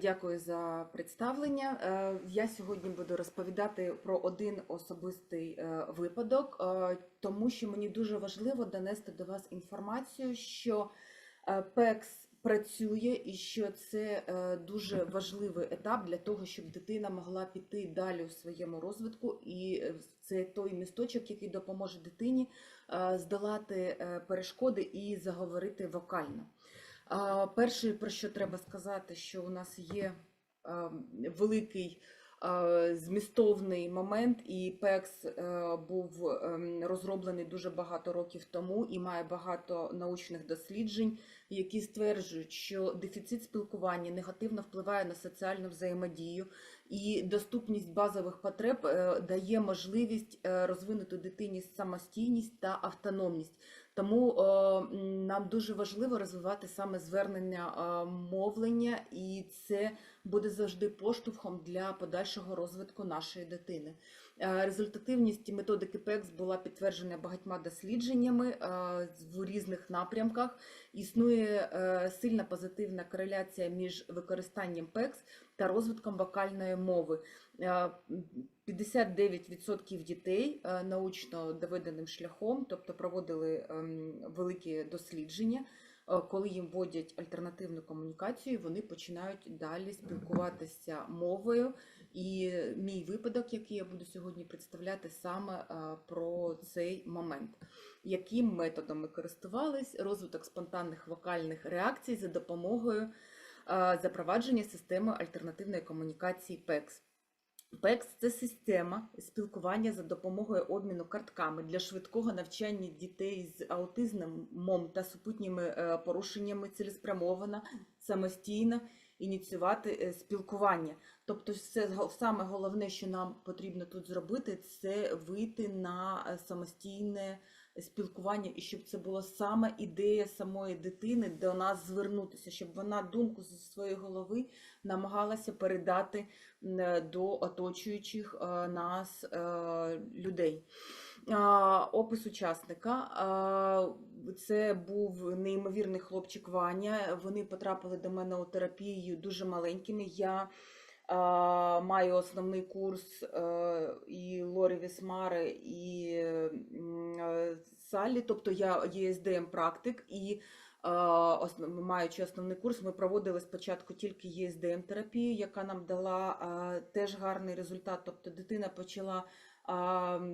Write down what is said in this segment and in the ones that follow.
Дякую за представлення. Е, Я сьогодні буду розповідати про один особистий е, випадок, е, тому що мені дуже важливо донести до вас інформацію, що ПЕКС працює і що це дуже важливий етап для того, щоб дитина могла піти далі у своєму розвитку, і це той місточок, який допоможе дитині здолати перешкоди і заговорити вокально. Перше, про що треба сказати, що у нас є великий змістовний момент, і ПЕКС е, був ем, розроблений дуже багато років тому і має багато научних досліджень, які стверджують, що дефіцит спілкування негативно впливає на соціальну взаємодію, і доступність базових потреб е, дає можливість е, розвинути дитині самостійність та автономність. Тому е, нам дуже важливо розвивати саме звернення е, мовлення, і це буде завжди поштовхом для подальшого розвитку нашої дитини. Е, Результативність методики ПЕКС була підтверджена багатьма дослідженнями в різних напрямках. Існує сильна позитивна кореляція між використанням ПЕКС та розвитком вокальної мови. Е, 59% дітей е, научно доведеним шляхом, тобто проводили ем, великі дослідження. е, Коли їм вводять альтернативну комунікацію, вони починають далі спілкуватися мовою. І мій випадок, який я буду сьогодні представляти, саме е, про цей момент. Яким методом ми користувались? Розвиток спонтанних вокальних реакцій за допомогою е, запровадження системи альтернативної комунікації ПЕКС. ПЕКС це система спілкування за допомогою обміну картками для швидкого навчання дітей з аутизмом та супутніми е, порушеннями цілеспрямовано, самостійно ініціювати е, спілкування. Тобто, все саме головне, що нам потрібно тут зробити, це вийти на е, самостійне спілкування, і щоб це була саме ідея самої дитини до нас звернутися, щоб вона думку зі своєї голови намагалася передати е, до оточуючих е, нас е, людей. Опис учасника. Це був неймовірний хлопчик Ваня. Вони потрапили до мене у терапію дуже маленькими. Я маю основний курс е, і Лорі Вісмари, і е, тобто я ЄСДМ практик і е, маючи основний курс, ми проводили спочатку тільки ЄСДМ терапію, яка нам дала е, теж гарний результат. Тобто дитина почала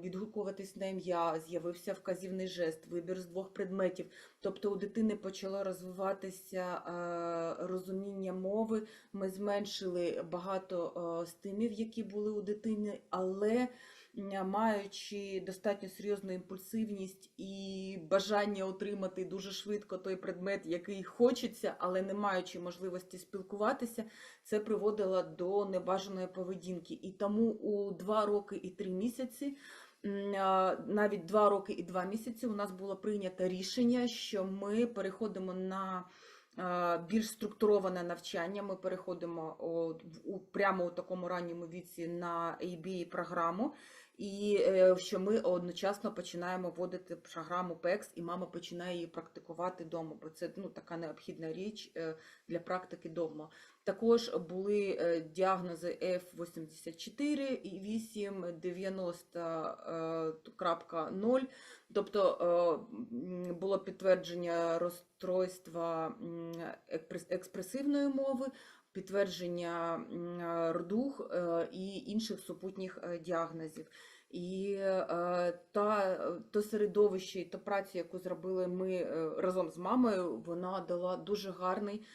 відгукуватись на ім'я, з'явився вказівний жест, вибір з двох предметів. Тобто у дитини почало розвиватися е, розуміння мови. Ми зменшили багато е, стимів, які були у дитини, але маючи достатньо серйозну імпульсивність і бажання отримати дуже швидко той предмет, який хочеться, але не маючи можливості спілкуватися, це приводило до небажаної поведінки. І тому у 2 роки і 3 місяці, навіть 2 роки і 2 місяці, у нас було прийнято рішення, що ми переходимо на більш структуроване навчання. Ми переходимо прямо у такому ранньому віці на ABA програму, і е, що ми одночасно починаємо вводити програму ПЕКС, і мама починає її практикувати вдома, бо це ну, така необхідна річ е, для практики вдома. Також були е, діагнози F84 і 8, 90.0, тобто було підтвердження розстройства експресивної мови, підтвердження м, рдух е, і інших супутніх е, діагнозів. І е, та то середовище, та праця, яку зробили ми е, разом з мамою, вона дала дуже гарний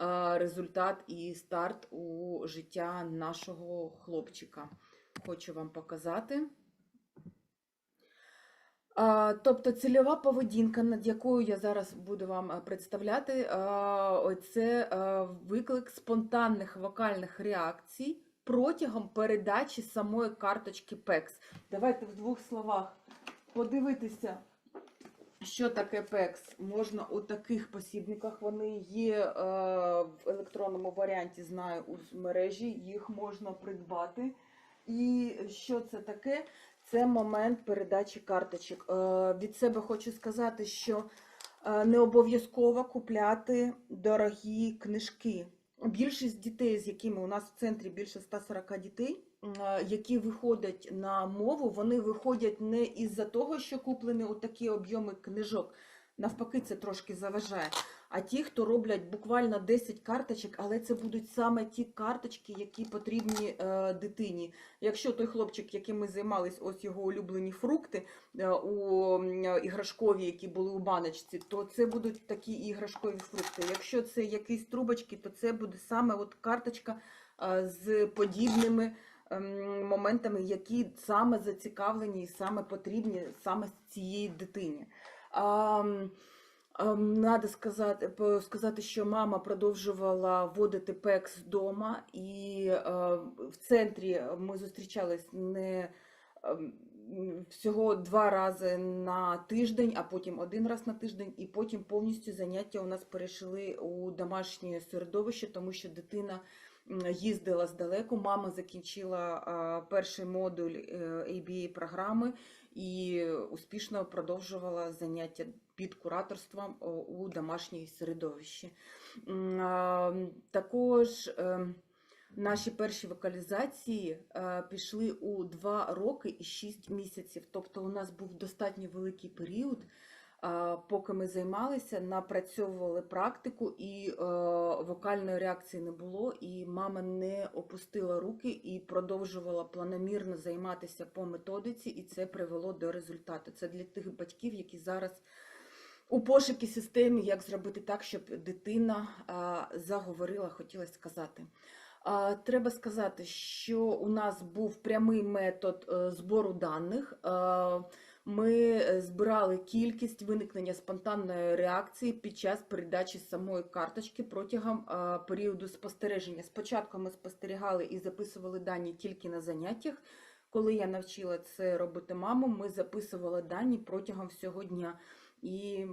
е, результат і старт у життя нашого хлопчика. Хочу вам показати. Тобто цільова поведінка, над якою я зараз буду вам е, представляти, це е, виклик спонтанних вокальних реакцій протягом передачі самої карточки ПЕКС. Давайте в двох словах подивитися, що таке ПЕКС. Можна у таких посібниках, вони є е, в електронному варіанті, знаю, у мережі, їх можна придбати. І що це таке? Це момент передачі карточок. Е, Від себе хочу сказати, що е, не обов'язково купляти дорогі книжки. більшість дітей, з якими у нас в центрі більше 140 дітей, е, які виходять на мову, вони виходять не із-за того, що куплені такі об'єми книжок. Навпаки, це трошки заважає. А ті, хто роблять буквально 10 карточок, але це будуть саме ті карточки, які потрібні е, дитині. Якщо той хлопчик, яким ми займались, ось його улюблені фрукти е, у е, іграшкові, які були у баночці, то це будуть такі іграшкові фрукти. Якщо це якісь трубочки, то це буде саме от карточка е, з подібними ем, моментами, які саме зацікавлені і саме потрібні саме цієї дитині. Ем, Надо сказати, сказати, що мама продовжувала вводити пекс вдома, і е, в центрі ми зустрічались не всього два рази на тиждень, а потім один раз на тиждень, і потім повністю заняття у нас перейшли у домашнє середовище, тому що дитина їздила здалеку. Мама закінчила перший модуль е, ABA програми і успішно продовжувала заняття під кураторством у домашній середовищі. Також е, наші перші вокалізації е, пішли у 2 роки і 6 місяців. Тобто у нас був достатньо великий період, поки ми займалися, напрацьовували практику, і е, вокальної реакції не було, і мама не опустила руки і продовжувала планомірно займатися по методиці, і це привело до результату. Це для тих батьків, які зараз у пошукі системи, як зробити так, щоб дитина заговорила, хотілося сказати. Треба сказати, що у нас був прямий метод е, збору даних. Ми е, збирали кількість виникнення спонтанної реакції під час передачі самої карточки протягом періоду спостереження. Спочатку ми спостерігали і записували дані тільки на заняттях. Коли я навчила це робити маму, ми записували дані протягом всього дня. І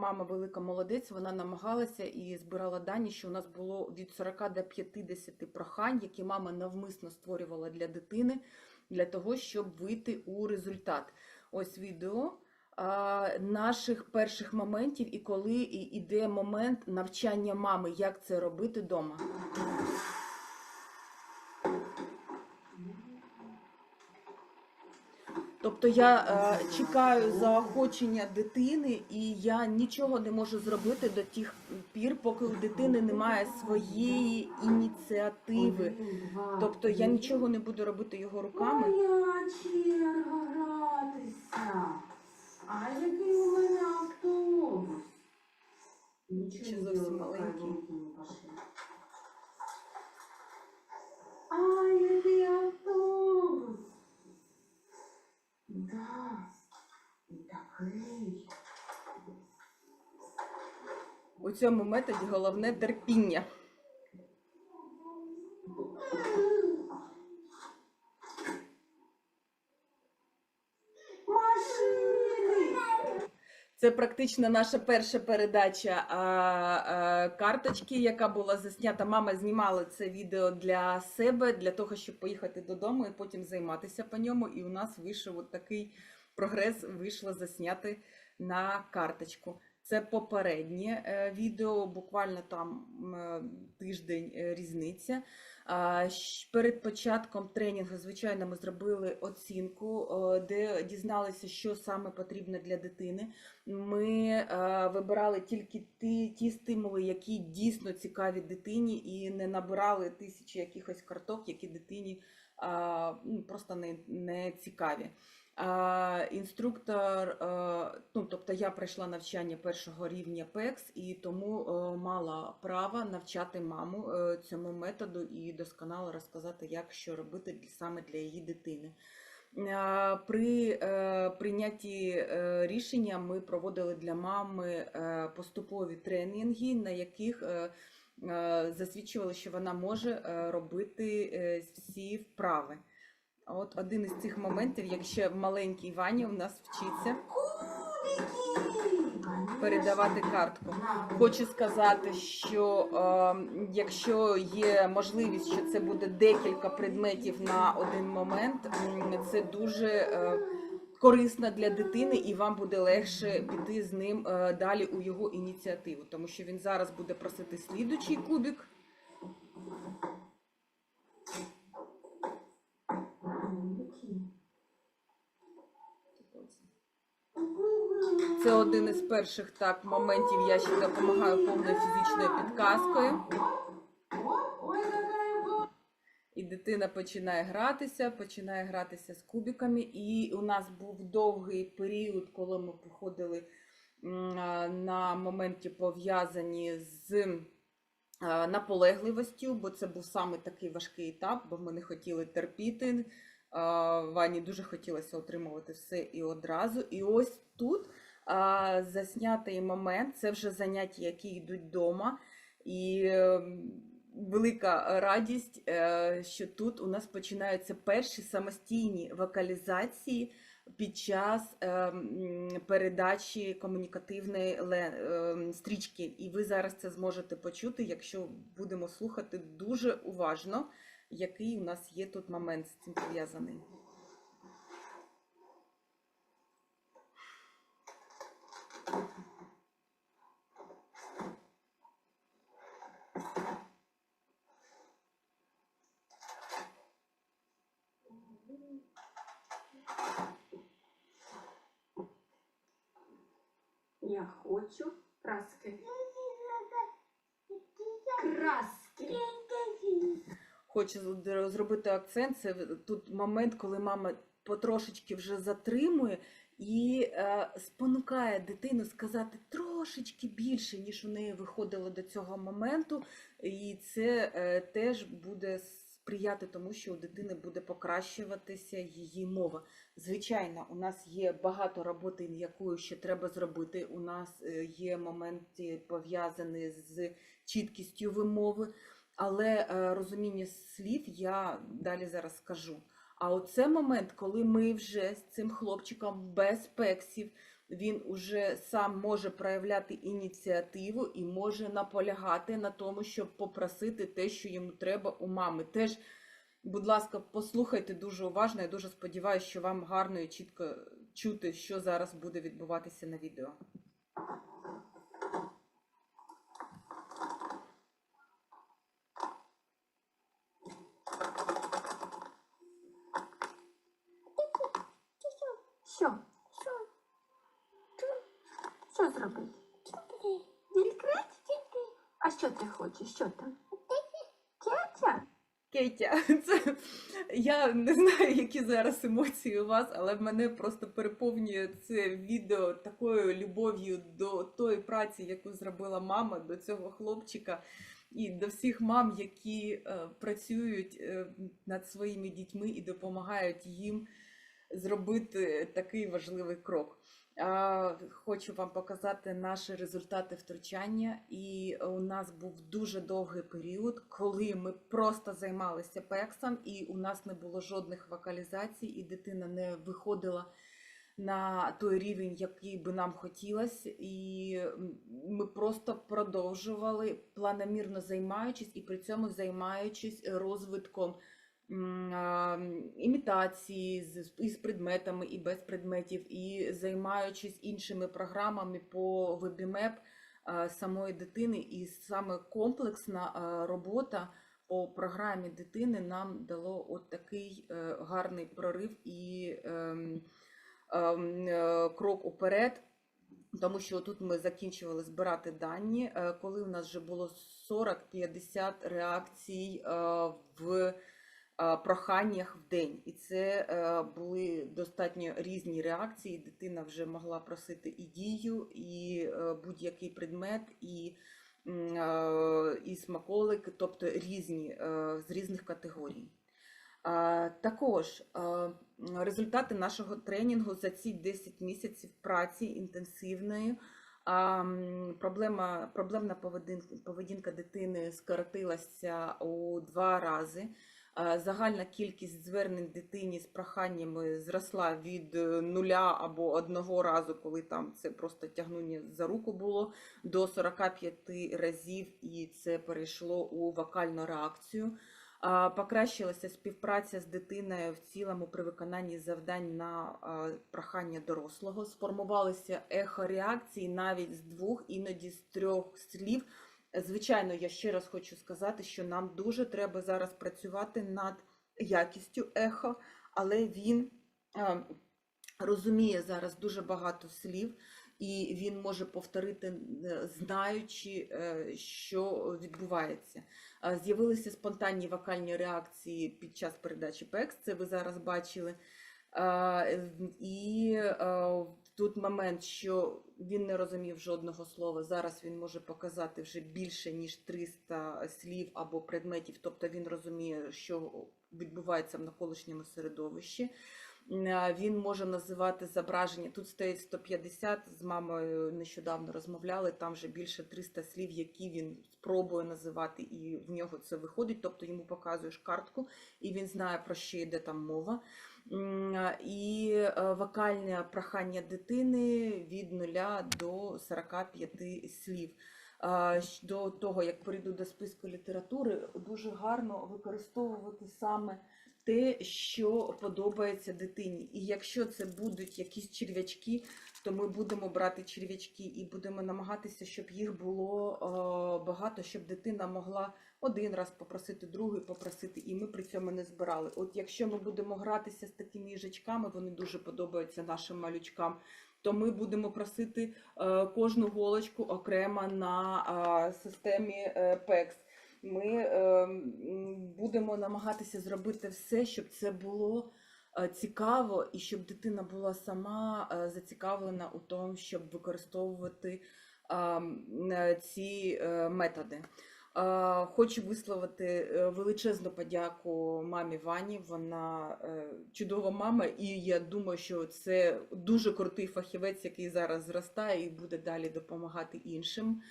мама велика молодець, вона намагалася і збирала дані, що у нас було від 40 до 50 прохань, які мама навмисно створювала для дитини, для того, щоб вийти у результат. Ось відео наших перших моментів, і коли іде момент навчання мами, як це робити вдома. Тобто я е, чекаю заохочення дитини, і я нічого не можу зробити до тих пір, поки у дитини немає своєї ініціативи. Тобто я нічого не буду робити його руками. Моя черга гратися. А який у мене автобус? Нічого Чи зовсім маленький? А який автобус? Да, такий. У цьому методі головне терпіння. Це практично наша перша передача а, а, карточки, яка була заснята. Мама знімала це відео для себе, для того, щоб поїхати додому і потім займатися по ньому. І у нас вийшов от такий прогрес, вийшло засняти на карточку. Це попереднє е, відео, буквально там е, тиждень е, різниця. Перед початком тренінгу, звичайно, ми зробили оцінку, де дізналися, що саме потрібно для дитини. Ми вибирали тільки ті, ті стимули, які дійсно цікаві дитині, і не набирали тисячі якихось карток, які дитині ну, просто не, не цікаві. Інструктор, е, ну тобто я пройшла навчання першого рівня PEX і тому е, мала право навчати маму е, цьому методу і досконало розказати, як що робити саме для її дитини. При прийнятті рішення ми проводили для мами поступові тренінги, на яких засвідчували, що вона може робити всі вправи. От один із цих моментів, якщо маленький Ваня у нас вчиться передавати картку. Хочу сказати, що е, якщо є можливість, що це буде декілька предметів на один момент, це дуже е, корисно для дитини, і вам буде легше піти з ним е, далі у його ініціативу, тому що він зараз буде просити слідучий кубик. Умники. Це один із перших так моментів. Я ще допомагаю повною фізичною підказкою. І дитина починає гратися, починає гратися з кубиками. І у нас був довгий період, коли ми а, на моменті пов'язані з а, наполегливостю, бо це був саме такий важкий етап, бо ми не хотіли терпіти. Вані дуже хотілося отримувати все і одразу. І ось тут заснятий момент, це вже заняття, які йдуть вдома. І ем, велика радість, е, що тут у нас починаються перші самостійні вокалізації під час е, передачі комунікативної ле- е, стрічки. І ви зараз це зможете почути, якщо будемо слухати дуже уважно, який у нас є тут момент з цим пов'язаний. Я хочу краски. Краски. Хочу зробити акцент. Це тут момент, коли мама потрошечки вже затримує і е, спонукає дитину сказати трошечки більше, ніж у неї виходило до цього моменту. І це е, теж буде сприяти тому, що у дитини буде покращуватися її мова. Звичайно, у нас є багато роботи, яку ще треба зробити. У нас е, є моменти пов'язані з чіткістю вимови. Але е, розуміння слів я далі зараз скажу. А оце момент, коли ми вже з цим хлопчиком без пексів, він уже сам може проявляти ініціативу і може наполягати на тому, щоб попросити те, що йому треба у мами. Теж, будь ласка, послухайте дуже уважно. Я дуже сподіваюся, що вам гарно і чітко чути, що зараз буде відбуватися на відео. Що? Що? Що зробити? Відкрити? А що ти хочеш? Що там? Тетя? Кетя, це я не знаю, які зараз емоції у вас, але мене просто переповнює це відео такою любов'ю до тої праці, яку зробила мама, до цього хлопчика і до всіх мам, які е, працюють е, над своїми дітьми і допомагають їм зробити такий важливий крок. Хочу вам показати наші результати втручання. І у нас був дуже довгий період, коли ми просто займалися пексом, і у нас не було жодних вокалізацій, і дитина не виходила на той рівень, який би нам хотілося. І ми просто продовжували планомірно займаючись і при цьому займаючись розвитком імітації з, із предметами і без предметів, і займаючись іншими програмами по WebMap а, самої дитини, і саме комплексна робота по програмі дитини нам дало от такий е, гарний прорив і ем, ем, е, крок уперед. Тому що тут ми закінчували збирати дані, е, коли у нас вже було 40-50 реакцій е, в е, проханнях в день. І це е, були достатньо різні реакції. Дитина вже могла просити і дію, і е, будь-який предмет, і, е, і смаколик, тобто різні е, з різних категорій. Також е, результати нашого тренінгу за ці 10 місяців праці інтенсивної. Проблема, проблемна поведінка дитини скоротилася у два рази. Загальна кількість звернень дитині з проханнями зросла від е, нуля або одного разу, коли там це просто тягнення за руку було, до 45 разів, і це перейшло у вокальну реакцію. Покращилася співпраця з дитиною в цілому при виконанні завдань на прохання дорослого. Сформувалися ехореакції навіть з двох, іноді з трьох слів Звичайно, я ще раз хочу сказати, що нам дуже треба зараз працювати над якістю ехо, але він е, розуміє зараз дуже багато слів, і він може повторити, е, знаючи, е, що відбувається. З'явилися спонтанні вокальні реакції під час передачі ПЕКС, це ви зараз бачили. І тут момент, що він не розумів жодного слова. Зараз він може показати вже більше ніж 300 слів або предметів, тобто він розуміє, що відбувається в навколишньому середовищі. Він може називати зображення. Тут стоїть 150, з мамою нещодавно розмовляли, там вже більше 300 слів, які він спробує називати, і в нього це виходить. Тобто йому показуєш картку, і він знає, про що йде там мова. І е, вокальне прохання дитини від 0 до 45 слів. До того, як перейду до списку літератури, дуже гарно використовувати саме те, що подобається дитині. І якщо це будуть якісь черв'ячки, то ми будемо брати черв'ячки і будемо намагатися, щоб їх було е, багато, щоб дитина могла один раз попросити, другий попросити, і ми при цьому не збирали. От якщо ми будемо гратися з такими їжачками, вони дуже подобаються нашим малючкам. То ми будемо просити е, кожну голочку окремо на е, системі е, PEX. Ми будемо намагатися зробити все, щоб це було цікаво і щоб дитина була сама зацікавлена у тому, щоб використовувати е, е, ці методи. Е, Хочу висловити е, величезну подяку мамі Вані. Вона е, чудова мама, і я думаю, що це дуже крутий фахівець, який зараз зростає і буде далі допомагати іншим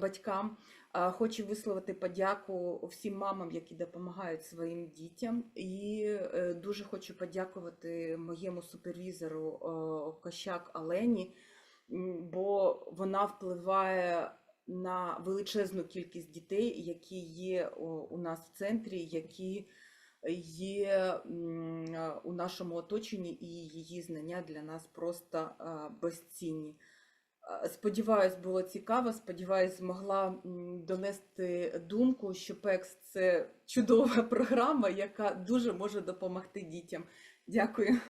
батькам. Хочу висловити подяку всім мамам, які допомагають своїм дітям. І дуже хочу подякувати моєму супервізору Кощак Алені, бо вона впливає на величезну кількість дітей, які є у нас в центрі, які є у нашому оточенні, і її знання для нас просто е, безцінні. Е, Сподіваюсь, було цікаво. Сподіваюсь, змогла донести думку, що ПЕКС це чудова програма, яка дуже може допомогти дітям. Дякую.